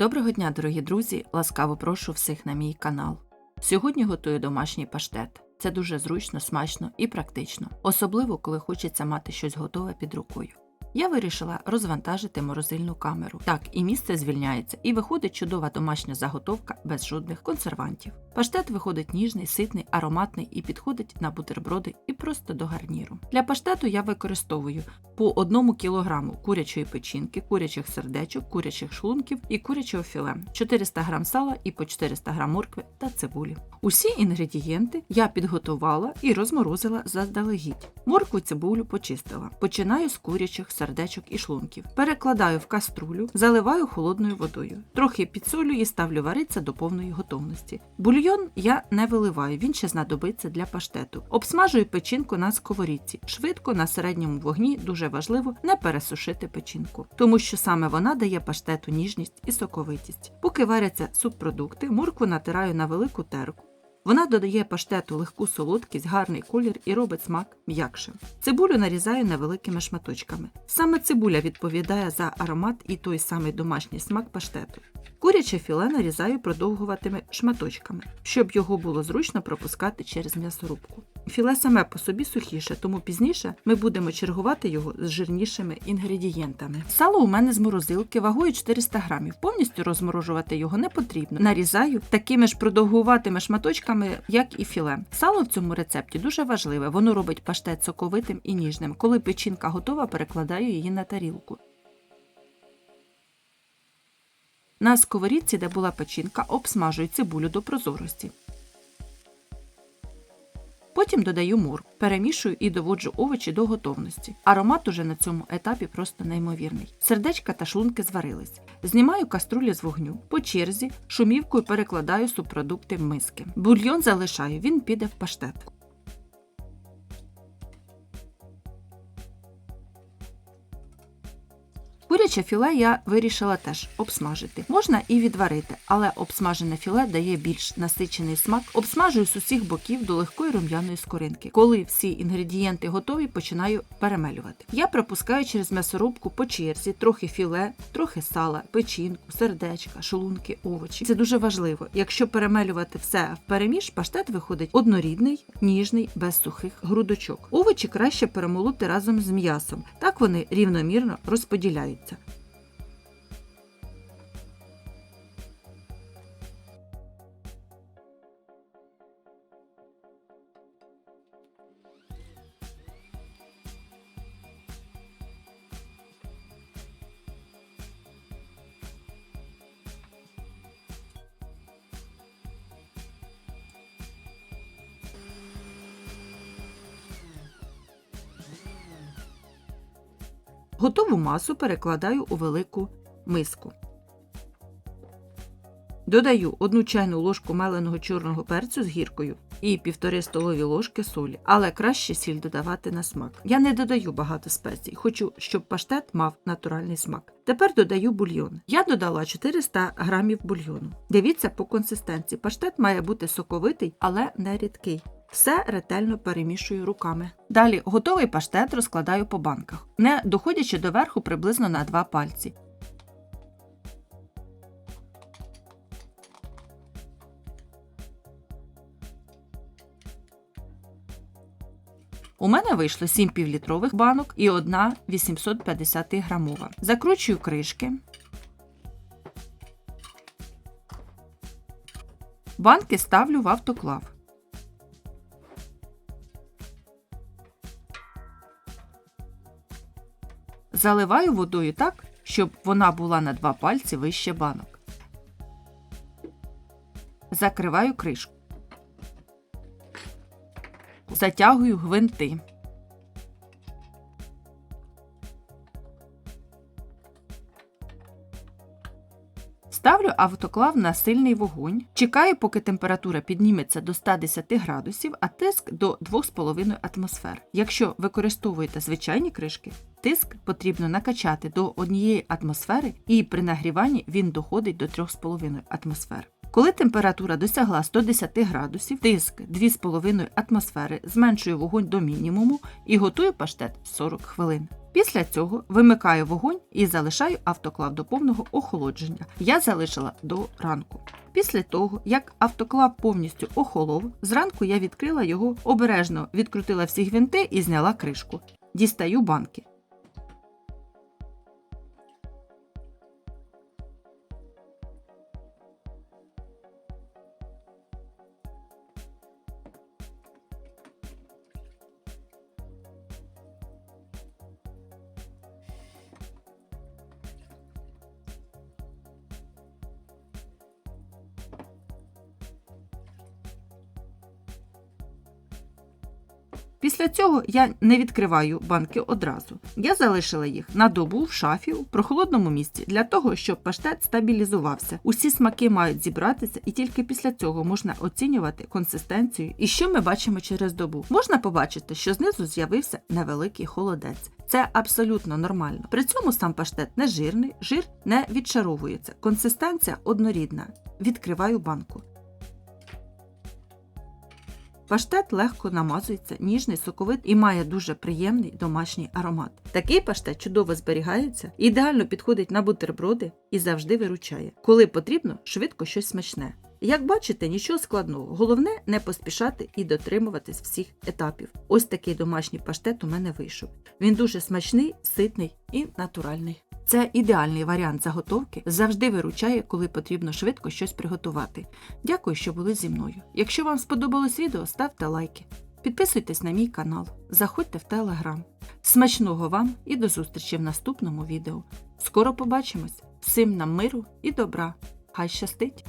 Доброго дня, дорогі друзі! Ласкаво прошу всіх на мій канал. Сьогодні готую домашній паштет. Це дуже зручно, смачно і практично, особливо коли хочеться мати щось готове під рукою. Я вирішила розвантажити морозильну камеру. Так, і місце звільняється, і виходить чудова домашня заготовка без жодних консервантів. Паштет виходить ніжний, ситний, ароматний і підходить на бутерброди і просто до гарніру. Для паштету я використовую по 1 кг курячої печінки, курячих сердечок, курячих шлунків і курячого філе, 400 г сала і по 400 г моркви та цибулі. Усі інгредієнти я підготувала і розморозила заздалегідь. Моркву цибулю почистила. Починаю з курячих сердечок і шлунків. Перекладаю в каструлю, заливаю холодною водою. Трохи підсолю і ставлю варитися до повної готовності. Бульйон я не виливаю, він ще знадобиться для паштету. Обсмажую печінку на сковорідці. Швидко на середньому вогні дуже важливо не пересушити печінку, тому що саме вона дає паштету ніжність і соковитість. Поки варяться субпродукти, моркву натираю на велику терку. Вона додає паштету легку солодкість, гарний колір і робить смак м'якшим. Цибулю нарізаю невеликими шматочками. Саме цибуля відповідає за аромат і той самий домашній смак паштету. Куряче філе нарізаю продовгуватими шматочками, щоб його було зручно пропускати через м'ясорубку. Філе саме по собі сухіше, тому пізніше ми будемо чергувати його з жирнішими інгредієнтами. Сало у мене з морозилки вагою 400 грамів. Повністю розморожувати його не потрібно. Нарізаю такими ж продовгуватими шматочками, як і філе. Сало в цьому рецепті дуже важливе, воно робить паштет соковитим і ніжним. Коли печінка готова, перекладаю її на тарілку. На сковорідці, де була печінка, обсмажую цибулю до прозорості. Потім додаю мур, перемішую і доводжу овочі до готовності. Аромат уже на цьому етапі просто неймовірний. Сердечка та шлунки зварились. Знімаю каструлю з вогню. По черзі шумівкою перекладаю субпродукти в миски. Бульйон залишаю, він піде в паштет. Куряче філе я вирішила теж обсмажити. Можна і відварити, але обсмажене філе дає більш насичений смак. Обсмажую з усіх боків до легкої рум'яної скоринки. Коли всі інгредієнти готові, починаю перемелювати. Я пропускаю через м'ясорубку по черзі, трохи філе, трохи сала, печінку, сердечка, шлунки, овочі. Це дуже важливо. Якщо перемелювати все в переміж, паштет виходить однорідний, ніжний, без сухих грудочок. Овочі краще перемолоти разом з м'ясом. Так вони рівномірно 자. Готову масу перекладаю у велику миску. Додаю 1 чайну ложку меленого чорного перцю з гіркою і 1,5 столові ложки солі, але краще сіль додавати на смак. Я не додаю багато спецій, хочу, щоб паштет мав натуральний смак. Тепер додаю бульйон. Я додала 400 грамів бульйону. Дивіться по консистенції. Паштет має бути соковитий, але не рідкий. Все ретельно перемішую руками. Далі готовий паштет розкладаю по банках, не доходячи до верху приблизно на 2 пальці. У мене вийшло 7 півлітрових банок і одна 850 грамова. Закручую кришки. Банки ставлю в автоклав. Заливаю водою так, щоб вона була на два пальці вище банок. Закриваю кришку. Затягую гвинти. Ставлю автоклав на сильний вогонь. Чекаю, поки температура підніметься до 110 градусів, а тиск до 2,5 атмосфер. Якщо використовуєте звичайні кришки, тиск потрібно накачати до 1 атмосфери і при нагріванні він доходить до 3,5 атмосфер. Коли температура досягла 110 градусів, тиск 2,5 атмосфери, зменшую вогонь до мінімуму і готую паштет 40 хвилин. Після цього вимикаю вогонь і залишаю автоклав до повного охолодження. Я залишила до ранку. Після того, як автоклав повністю охолов, зранку я відкрила його, обережно відкрутила всі гвинти і зняла кришку. Дістаю банки. Після цього я не відкриваю банки одразу. Я залишила їх на добу в шафі у прохолодному місці для того, щоб паштет стабілізувався. Усі смаки мають зібратися, і тільки після цього можна оцінювати консистенцію. І що ми бачимо через добу? Можна побачити, що знизу з'явився невеликий холодець. Це абсолютно нормально. При цьому сам паштет не жирний, жир не відшаровується. Консистенція однорідна. Відкриваю банку. Паштет легко намазується, ніжний, соковит і має дуже приємний домашній аромат. Такий паштет чудово зберігається, ідеально підходить на бутерброди і завжди виручає. Коли потрібно, швидко щось смачне. Як бачите, нічого складного, головне не поспішати і дотримуватись всіх етапів. Ось такий домашній паштет у мене вийшов. Він дуже смачний, ситний і натуральний. Це ідеальний варіант заготовки, завжди виручає, коли потрібно швидко щось приготувати. Дякую, що були зі мною. Якщо вам сподобалось відео, ставте лайки. Підписуйтесь на мій канал, заходьте в телеграм. Смачного вам і до зустрічі в наступному відео. Скоро побачимось! Всім нам миру і добра! Хай щастить!